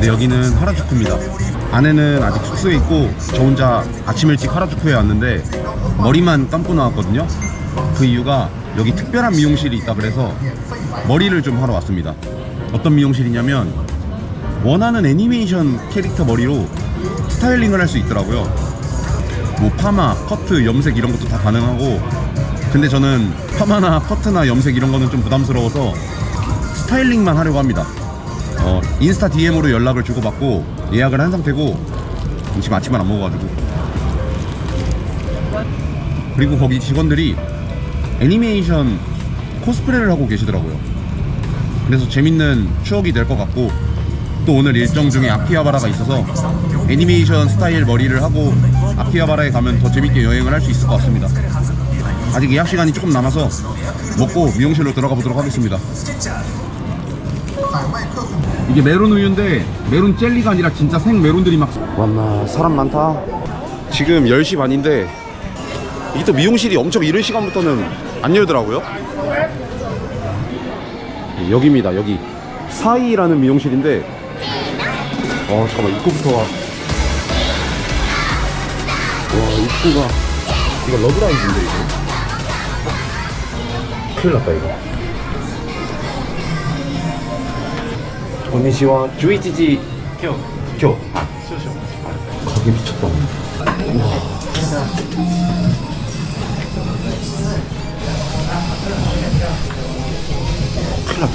근데 여기는 하라주쿠입니다. 아내는 아직 숙소에 있고 저 혼자 아침 일찍 하라주쿠에 왔는데 머리만 감고 나왔거든요. 그 이유가 여기 특별한 미용실이 있다 그래서 머리를 좀 하러 왔습니다. 어떤 미용실이냐면 원하는 애니메이션 캐릭터 머리로 스타일링을 할 수 있더라고요. 뭐 파마, 커트, 염색 이런 것도 다 가능하고 근데 저는 파마나 커트나 염색 이런 거는 좀 부담스러워서 스타일링만 하려고 합니다. 어, 인스타 DM으로 연락을 주고받고 예약을 한 상태고 지금 아침을 안 먹어가지고 그리고 거기 직원들이 애니메이션 코스프레를 하고 계시더라고요. 그래서 재밌는 추억이 될 것 같고 또 오늘 일정 중에 아키하바라가 있어서 애니메이션 스타일 머리를 하고 아키하바라에 가면 더 재밌게 여행을 할 수 있을 것 같습니다. 아직 예약 시간이 조금 남아서 먹고 미용실로 들어가 보도록 하겠습니다. 이게 메론 우유인데 메론 젤리가 아니라 진짜 생 메론들이 막 왔나 사람 많다. 지금 10시 반인데 이게 또 미용실이 엄청 이른 시간부터는 안 열더라고요. 여기입니다. 여기 사이라는 미용실인데 어 잠깐만 입구부터 와. 와 입구가 이거 러브라이브인데 이거 큰일 났다 이거 こんにちは。十一時。今日。今日。少々。影見ちゃったもん。うわカラバ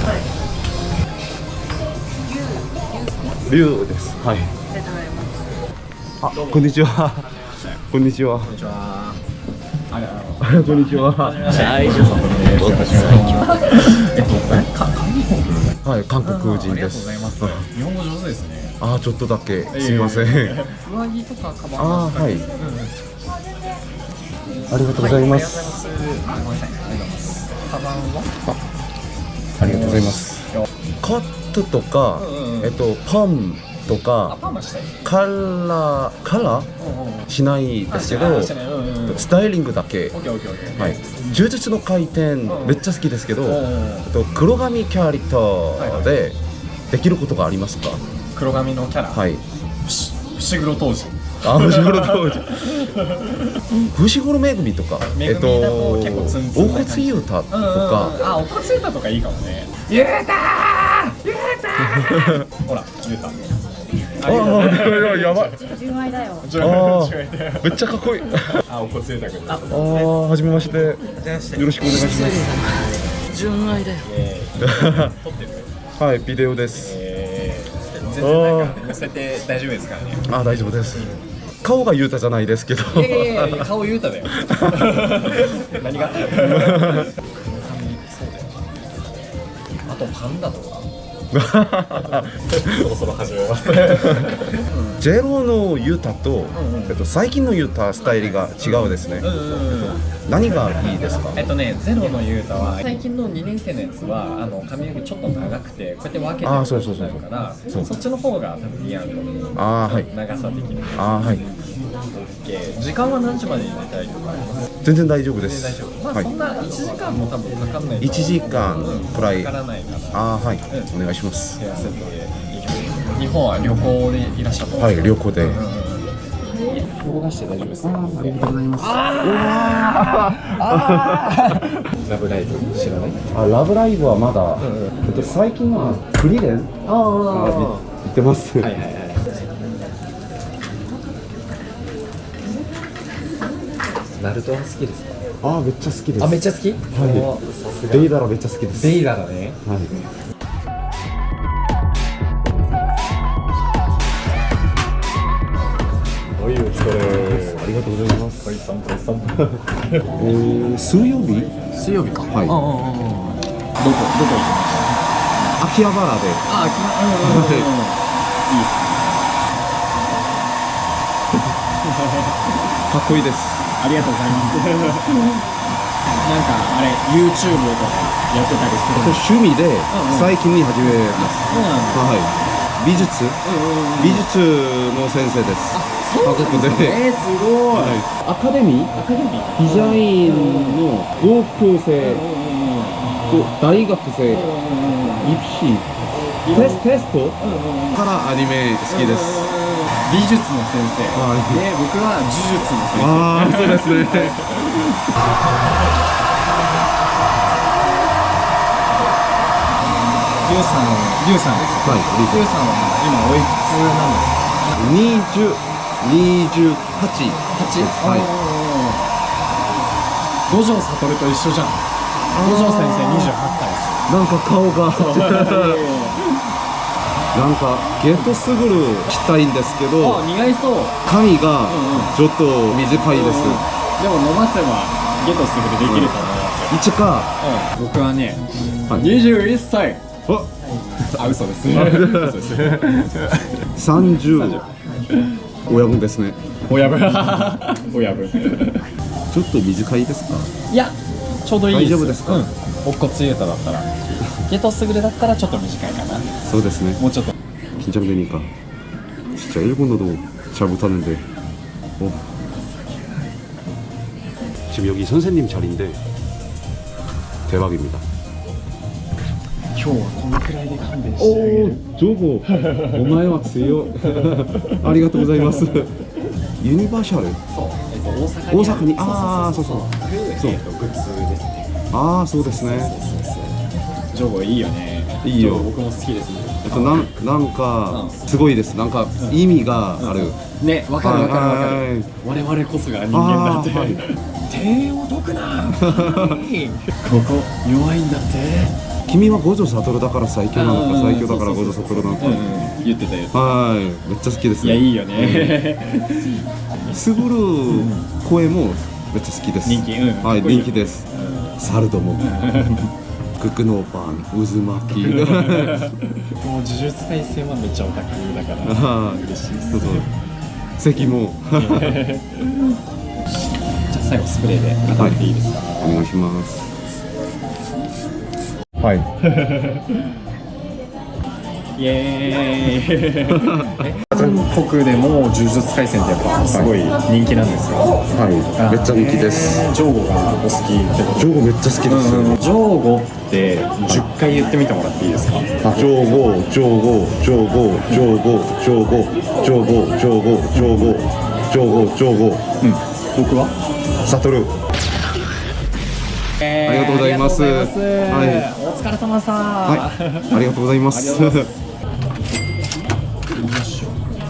ン。です。はい。あ、こんにちは。こんにちは。こんにちは。こんにちは。はい、お願いします。えっと、か、紙本。韓国人です。日本語上手ですね。あーちょっとだけ。すみません。上着とかカバンあーはい。ありがとうございます。あ、ごめんなさい。ありがとうございます。カバンは？ありがとうございます。カットとかえっとパンとかカラーカラー？しないですけどスタイリングだけ。はい。充術の回転めっちゃ好きですけど黒髪キャラクターでできることがありますか？黒髪のキャラ？はい。伏黒当時。あ伏黒当時。伏黒めぐみとか。えっと大骨ゆうたとかあお骨ゆうたとかいいかもね。ゆうたほら、言うた。ああ、やばい。純愛だよ。めっちゃかっこいい。あ、おこつゆたくんです。ああ、はじめまして。よろしくお願いします。純愛だよ。はい、ビデオです。えー、全然なんか載せて大丈夫ですからね。あ、大丈夫です。顔がゆうたじゃないですけど。いやいやいや顔言うただよ。何が？あとパンダとか？そろそろ始めます。ジェロのユタと、えっと最近のユタスタイルが違うですね。何がいいですか？えっとね、ゼロのユータは最近の2年生のやつはあの髪の毛ちょっと長くてこうやって分けてあーそうそうそうるからそうそっちの方が多分似合うと思うあーはい長さ的にあーはい。OK 時間は何時までに寝たいとかあります？全然大丈夫で全然大す。丈夫。まあ、はい。そ。んな1時間も多分かかんないと思う1時間くらい。かからないから。あーはい、うお願いします。ヘアセットでいいかも日本は旅行でいらっしゃったはい、旅行で。うんうんうん。動かして大丈夫です。かありがとうございます。ラブライブ知らない？あ、ラブライブはまだ、最近はフリーレン？ああ行ってます。はいはいはいナルトは好きですか？あ、めっちゃ好きです。あめっちゃ好き？はさすがベイダラめっちゃ好きです。ベイダだねはい。おいお疲れありがとうございます。小井さんさんえー、水曜日？水曜日かはいうんうんうんうんどこ？どこ？行きました秋葉原で。あ、きま、うんうんうんうん。いいっす。かっこいいです。ありがとうございます。なんかあれ YouTube とかやってたりする。趣味でん最近に始めます。そうなんだ。はい。美術美術の先生です。韓国で。えー、すごい。アカデミー？アカデミー？デザインの同級生うんうんうんと大学生うんうんうん입시テステスト？からアニメ好きです美術の先生。で僕は呪術の先生。ああそうですね。リュウさんリュウさん。ですはいリュウさん。は今おいくつなんですか？20 28 8はい。五条悟と一緒じゃん。五条先生28歳です。なんか顔が なんかゲットスグルしたいんですけあど似合いそう。髪がうんうん。ちょっと短いです。でも伸ばせばゲットすぐでできると思いますよ、一か。うん。僕はねはい。21歳。あ。あ嘘です嘘です30親分ですね。親分。親分。ちょっと短いですか？いやちょうどいいです。大丈夫ですか？うん。乙骨ゆうただったらゲトスグレだったらちょっと短いかなそうですねもうちょっと 긴장되니까 진짜 일본어도 잘 못하는데 어. 지금 여기 선생님 자리인데 대박입니다 今日はこのくらいで勘弁してあげ 오 る 저거 오마에 왔어요 아리가또 고자이마스 유니버셜 そう、えっと、大阪に大阪にあるあーそうそうそうそうえっとグッズですね 아 そうですねそうそう ジョーゴいいよね。いいよ。僕も好きですね。えっとなんなんかすごいです。なんか意味がある。ねわかるわかるわかる。我々こそが人間だって、はい。手を解くな。ここ弱いんだって。君は五条悟だから最強なのか最強だから五条悟なのか。言ってたよはい。めっちゃ好きですね。いやいいよね。すぐる声もめっちゃ好きです人気うん。はい人気ですサルドもククノーパン渦巻き。もう呪術改正はめっちゃオタクだから。はい。嬉しいです。そうそう。関も。じゃあ最後スプレーで固めていいですか、お願いします。はい。イエーイ韓国でも呪術廻戦ってやっぱすごい人気なんですよ、はい。めっちゃ人気です。ジョーゴがお好きってことジョーゴめっちゃ好きです。うんジョーゴって10回言ってみてもらっていいですか？ジョーゴジョーゴジョーゴジョーゴジョーゴジョーゴジョーゴジョーゴジョーゴジョーゴ。うん。僕は？サトル。ありがとうございます。ありがとうございます。はい。お疲れ様さはい。ありがとうございます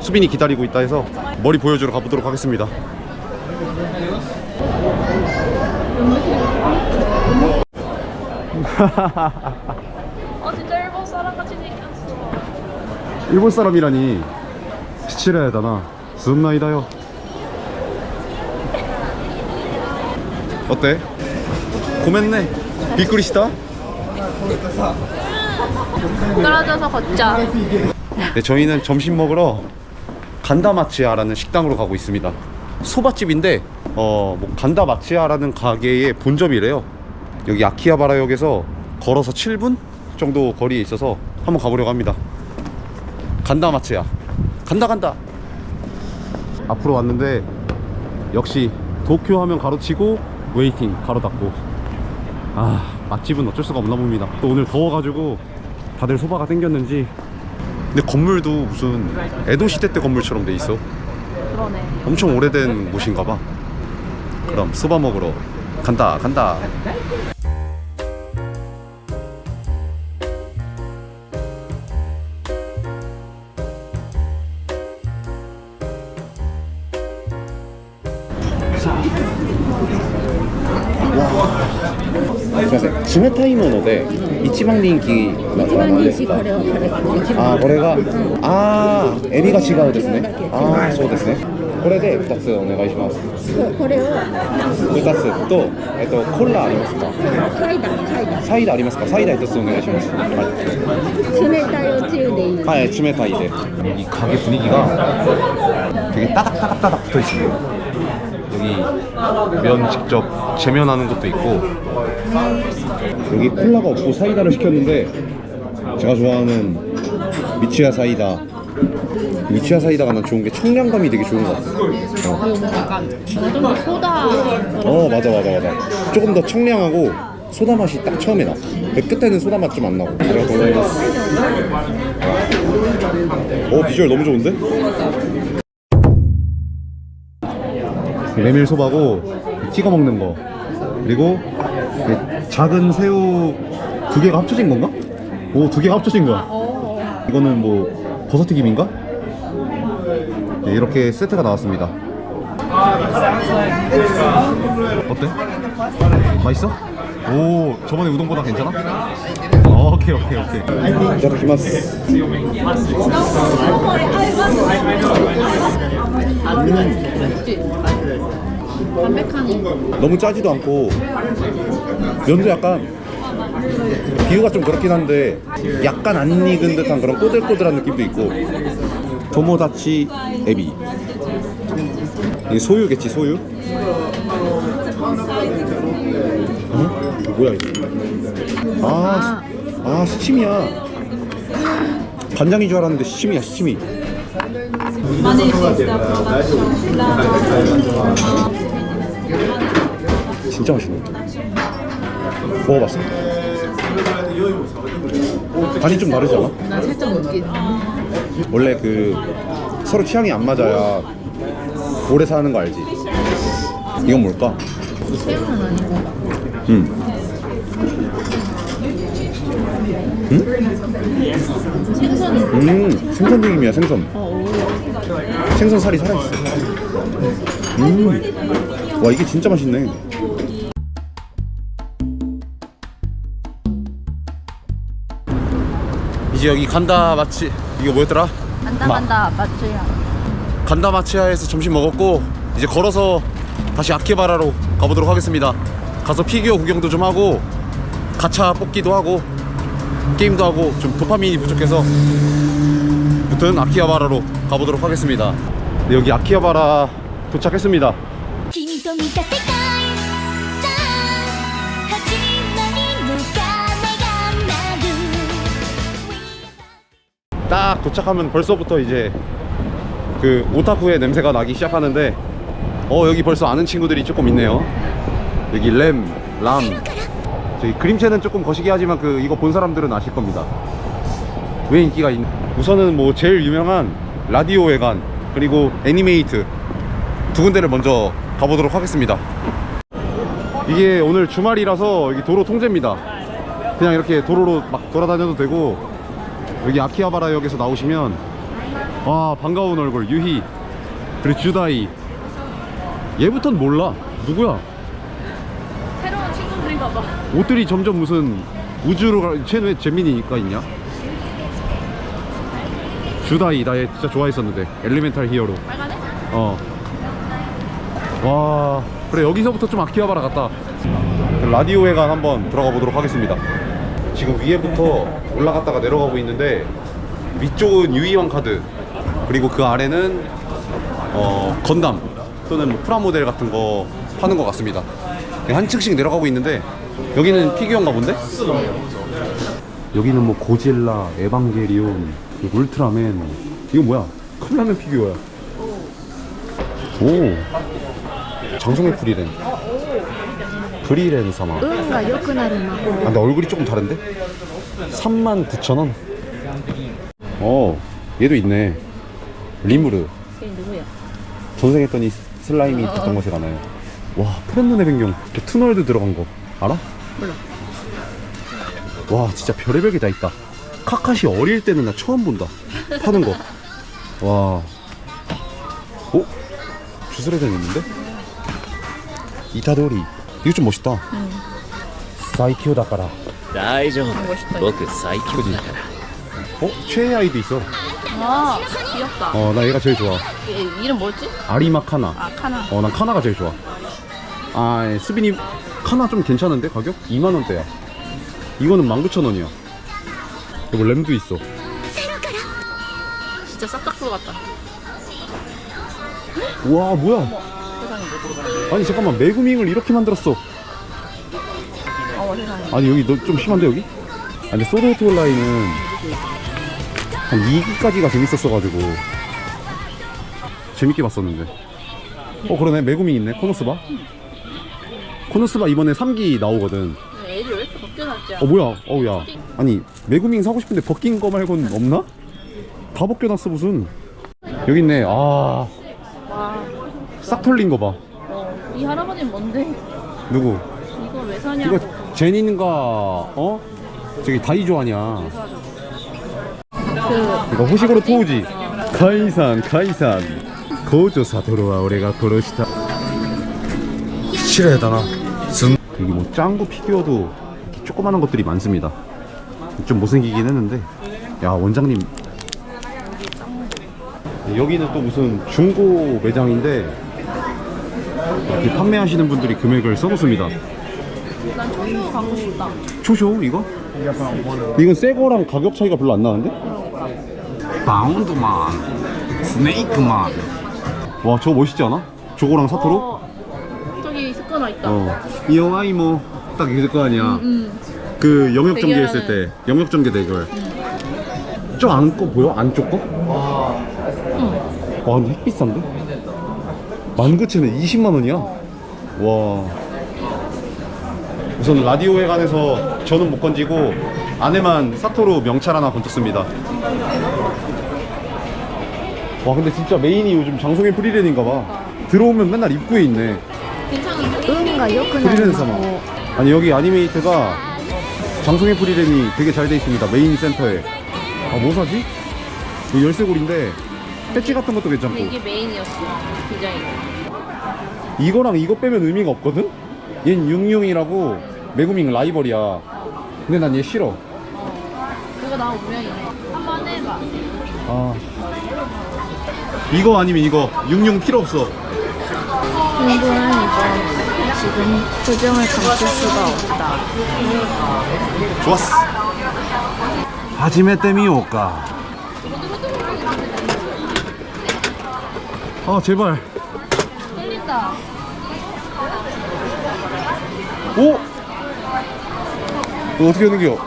수빈이 기다리고 있다 해서 머리 보여주러 가보도록 하겠습니다 어 진짜 일본 사람 같이 생겼어. 일본 사람이라니 시치라야다나 순나이다요 어때? 고멘네 비꾸리시다? 떨어져서 걷자. 네, 저희는 점심 먹으러 간다마치아라는 식당으로 가고 있습니다. 소바집인데 어, 뭐 간다마치아라는 가게의 본점이래요. 여기 아키하바라역에서 걸어서 7분 정도 거리에 있어서 한번 가보려고 합니다. 간다마치아. 간다 간다. 앞으로 왔는데 역시 도쿄 하면 가로치고 웨이팅 가로 닫고 아 맛집은 어쩔 수가 없나 봅니다. 또 오늘 더워가지고 다들 소바가 땡겼는지 근데 건물도 무슨 에도 시대 때 건물처럼 돼 있어. 그러네. 엄청 오래된 곳인가 봐. 그럼 소바 먹으러 간다 간다. 冷たいもので一番人気は何ですかこれはこれ。あーこれがああエビが違うですねああそうですね これで2つお願いしますここれを2つと、えっと、コーラありますかサイダーサイダーサイダーありますかサイダー1つお願いしますは冷たいおつゆでいいい、はい、冷たいで이 가게 분위기가 되게 따닥따닥따닥 붙어 있어요 여기 면 직접 재면하는 것도 있고 여기 콜라가 없고 사이다를 시켰는데 제가 좋아하는 미치야 사이다 미치야 사이다가 난 좋은 게 청량감이 되게 좋은 것 같아 어. 좀더 소다. 어 맞아 맞아 맞아 조금 더 청량하고 소다 맛이 딱 처음에 나그 끝에는 소다 맛 좀 안 나고 그래서 어 비주얼 너무 좋은데? 메밀 소바고 찍어 먹는 거 그리고 그 작은 새우 두 개가 합쳐진 건가? 오 두 개가 합쳐진 거야 이거는 뭐 버섯튀김인가? 네, 이렇게 세트가 나왔습니다 어때? 맛있어? 오 저번에 우동보다 괜찮아? 어, 오케이 오케이 오케이 이타다키마스 담백하니. 너무 짜지도 않고 면도 약간 비유가 좀 그렇긴 한데 약간 안 익은 듯한 그런 꼬들꼬들한 느낌도 있고. 도모다치 에비. 이게 소유겠지 소유? 어? 이거 뭐야 이거 아, 아 시침이야. 간장인 줄 알았는데 시침이야 시침이 진짜 맛있네 먹어봤어? 간이 좀 다르지 않아? 나 살짝 웃기. 원래 그 서로 취향이 안 맞아야 오래 사는 거 알지? 이건 뭘까? 새우는 아니고. 음. 생선이. 음, 생선 튀김이야 생선. 생선 살이 살아있어. 음, 와 이게 진짜 맛있네. 이제 여기 간다 마치 이거 뭐였더라? 간다 간다 맞지야. 간다 마치아에서 점심 먹었고 이제 걸어서 다시 아키바라로 가보도록 하겠습니다. 가서 피규어 구경도 좀 하고 가차 뽑기도 하고 게임도 하고 좀 도파민이 부족해서 무튼 아키하바라로 가보도록 하겠습니다. 네, 여기 아키하바라 도착했습니다. 君と見た世界さあ始まりの鐘が鳴る딱 도착하면 벌써부터 이제 그 오타쿠의 냄새가 나기 시작하는데 어 여기 벌써 아는 친구들이 조금 있네요 여기 램, 람 저기 그림체는 조금 거시기 하지만 그 이거 본 사람들은 아실 겁니다 왜 인기가 있 우선은 뭐 제일 유명한 라디오 외관 그리고 애니메이트 두 군데를 먼저 가보도록 하겠습니다. 이게 오늘 주말이라서 여기 도로 통제입니다. 그냥 이렇게 도로로 막 돌아다녀도 되고 여기 아키하바라역에서 나오시면 와 반가운 얼굴 유희 그리고 주다이. 얘부턴 몰라. 누구야? 새로운 친구들인가 봐. 옷들이 점점 무슨 우주로 가 쟤는 왜 재민이니까 있냐? 주다이 나 얘 진짜 좋아했었는데. 엘리멘탈 히어로. 빨간애? 어 와. 그래 여기서부터 좀 아키하바라 갔다. 그 라디오 회관 한번 들어가 보도록 하겠습니다. 지금 위에부터 올라갔다가 내려가고 있는데 위쪽은 유이왕 카드 그리고 그 아래는 어 건담 또는 뭐 프라모델 같은 거 파는 것 같습니다. 한 층씩 내려가고 있는데 여기는 피규어인가 본데? 여기는 뭐 고질라, 에반게리온, 울트라맨. 이거 뭐야? 컵라면 피규어야. 오 장성의 프리렌 프리렌 사마 運が良くなる魔法 아, 근데 얼굴이 조금 다른데? 39,000원. 어, 얘도 있네. 리무르. 걔 누구야? 전생했더니 슬라임이 됐던 것이 가나요? 와, 푸른눈의 백룡. 그 투널드 들어간 거. 알아? 몰라. 와, 진짜 별의별 게 다 있다. 카카시 어릴 때는 나 처음 본다. 파는 거. 와. 오? 주스레전 있는데? 이타도리. 이거 좀 멋있다. 사이키오 다까라. 大丈夫 멋있다. 僕最強だから 어? 최애 아이도 있어. 아 귀엽다. 어 나 얘가 제일 좋아 얘 이름 뭐였지? 아리마 카나 아 카나. 어 난 카나가 제일 좋아 아 예, 스비니 카나 좀 괜찮은데 가격? 2만원대야 이거는 19,000원이야 여기 램도 있어 진짜 싹싹풀 같다. 와 뭐야 세상에 뭐. 아니 잠깐만 매구밍을 이렇게 만들었어. 아니 여기 너 좀 심한데 여기? 아 근데 소드 오토 온라인은 한 2기까지가 재밌었어가지고 재밌게 봤었는데 어 그러네 매구밍 있네 코노스바 코노스바 이번에 3기 나오거든 애들 왜 이렇게 벗겨놨지? 어 뭐야 어우야 아니 매구밍 사고 싶은데 벗긴 거 말고는 없나? 다 벗겨놨어 무슨 여기 있네 아싹 와. 털린 거봐 어, 이 할아버지는 뭔데? 누구? 이거 왜 사냐고. 이거 제닌가 어? 저기 다이조 아니야 그 이거 호식으로 토우지 카이산 카이산 고조 사토로와 우리가 고르시다 실례하다나 여기 뭐 짱구 피규어도 이렇게 조그마한 것들이 많습니다 좀 못생기긴 했는데 야 원장님 여기는 또 무슨 중고 매장인데 이렇게 판매하시는 분들이 금액을 써놓습니다 난 초코 갖고 싶다. 초쇼 이거? 이건 새 거랑 가격 차이가 별로 안 나는데? 바운드만 스네이크만 와 저거 멋있지 않아? 저거랑 사토로? 어, 저기 스커너 있다. 어 이어와이 뭐딱 이럴 거 아니야 음. 그 영역 전개 대결하는. 했을 때 영역 전개 대결 저 안거 보여? 안쪽 거? 와 근데 핵 비싼데? 만구천에 20만 원이야 와 우선 라디오 회관에서 저는 못 건지고 안에만 사토로 명찰 하나 건졌습니다 와 근데 진짜 메인이 요즘 장송의 프리랜인가 봐 들어오면 맨날 입구에 있네 괜찮은데? 運が良くなる 프리랜 魔 사마 法 아니 여기 아니메이트가 장송의 프리랜이 되게 잘 돼 있습니다 메인 센터에 아 뭐 사지? 이 열쇠고리인데 패치 같은 것도 괜찮고 이게 메인이었어. 디자인. 이거랑 이거 빼면 의미가 없거든? 얜 융융이라고 매구밍 라이벌이야 근데 난 얘 싫어 그거 나 운명이네. 한번 해봐. 아 이거 아니면 이거 융융 필요 없어 공부는 이번 지금 표정을 감출 수가 없다. 좋았어 하지메 때미올까 아 제발 떨린다. 오! 이거 어떻게 하는 게요?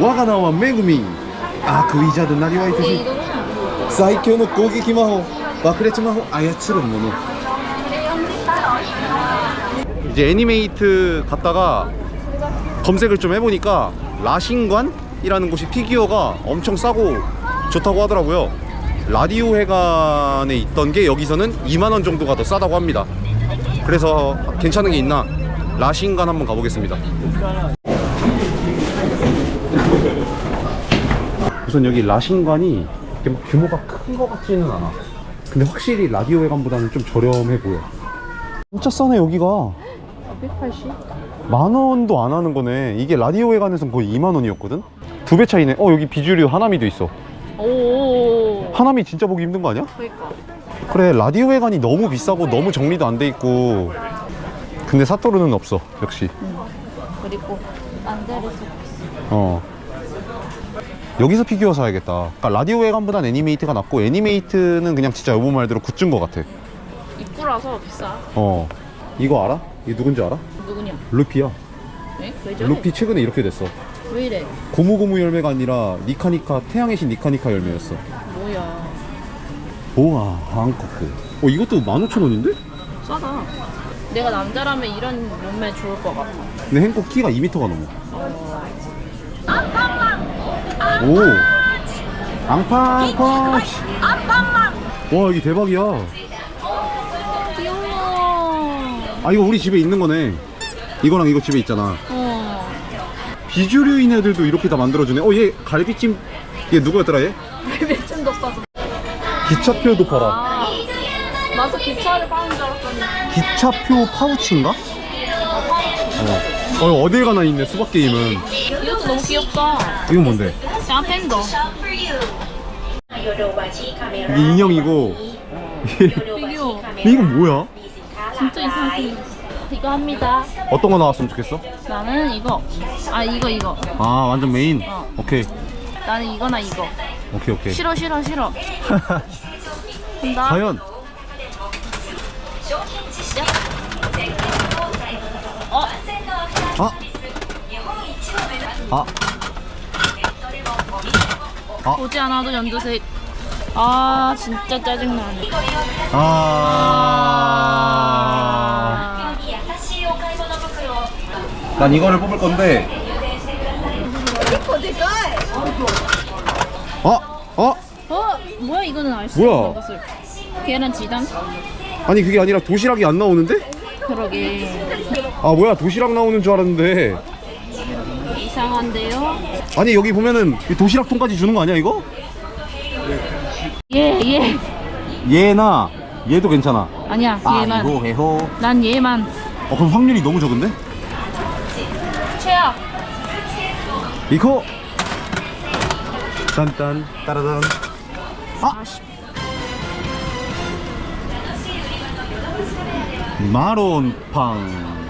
오! 와가 나와 메구밍 아 그 의자도 나리와 얘 이듯이 이거구나. 最強の攻撃魔法爆裂魔法操るもの 이제 애니메이트 갔다가 검색을 좀 해보니까 라신관 이라는 곳이 피규어가 엄청 싸고 좋다고 하더라고요 라디오 회관에 있던 게 여기서는 2만원 정도가 더 싸다고 합니다 그래서 괜찮은 게 있나 라신관 한번 가보겠습니다 우선 여기 라신관이 규모가 큰 것 같지는 않아. 근데 확실히 라디오 회관보다는 좀 저렴해 보여. 진짜 싸네 여기가. 180? 만 원도 안 하는 거네. 이게 라디오 회관에선 거의 2만 원이었거든. 두 배 차이네. 어 여기 비주류 하나미도 있어. 오. 하나미 진짜 보기 힘든 거 아니야? 그니까. 그래 라디오 회관이 너무 비싸고 너무 정리도 안 돼 있고. 근데 사토르는 없어 역시. 그리고 안데르소. 어. 여기서 피규어 사야겠다. 그러니까 라디오 회관보단 애니메이트가 낫고 애니메이트는 그냥 진짜 여보 말대로 굿즈인 것 같아. 입구라서 비싸. 어. 이거 알아? 이게 누군지 알아? 누구냐? 루피야. 에? 왜 저래? 루피 최근에 이렇게 됐어. 왜 이래? 고무고무 열매가 아니라 니카니카 태양의 신 니카니카 열매였어. 뭐야? 우와 한커크. 어 이것도 15,000원인데? 싸다. 내가 남자라면 이런 몸매 좋을 것 같아. 근데 행코 키가 2m가 넘어. 오. 앙팡 펀치. 와 이게 대박이야. 귀여워. 아 이거 우리 집에 있는 거네. 이거랑 이거 집에 있잖아. 어. 비주류인 애들도 이렇게 다 만들어주네. 어 얘 갈비찜 얘 누구였더라 얘? 더 싸서. 기차표도 팔아. 아. 나도 기차를 파는 줄 알았더니. 기차표 파우치인가? 어. 어 어딜 가나 있네 수박 게임은. 이것도 너무 귀엽다. 이건 뭔데? 샤펜더. 이게 인형이고. 비교. 이건 뭐야? 진짜 이상하게. 이거 합니다. 어떤 거 나왔으면 좋겠어? 나는 이거. 아 이거 이거. 아 완전 메인. 어. 오케이 나는 이거나 이거. 오케이 오케이. 싫어 싫어 싫어. 간다. 과연 어? 아. 아. 아. 보지 않아도 연두색. 아 진짜 짜증나네. 아. 아. 난 이거를 뽑을 건데. 어? 어? 어? 뭐야 이거는 알수 뭐야? 없는 것을. 계란 지단? 아니 그게 아니라 도시락이 안 나오는데? 그러게. 아 뭐야 도시락 나오는 줄 알았는데. 이상한데요? 아니 여기 보면은 이 도시락 통까지 주는 거 아니야 이거? 예 예. 얘나 얘도 괜찮아. 아니야 얘만. 해호. 난 얘만. 어 그럼 확률이 너무 적은데? 최악. 이코. 딴딴 따라단. 아. 마론팡.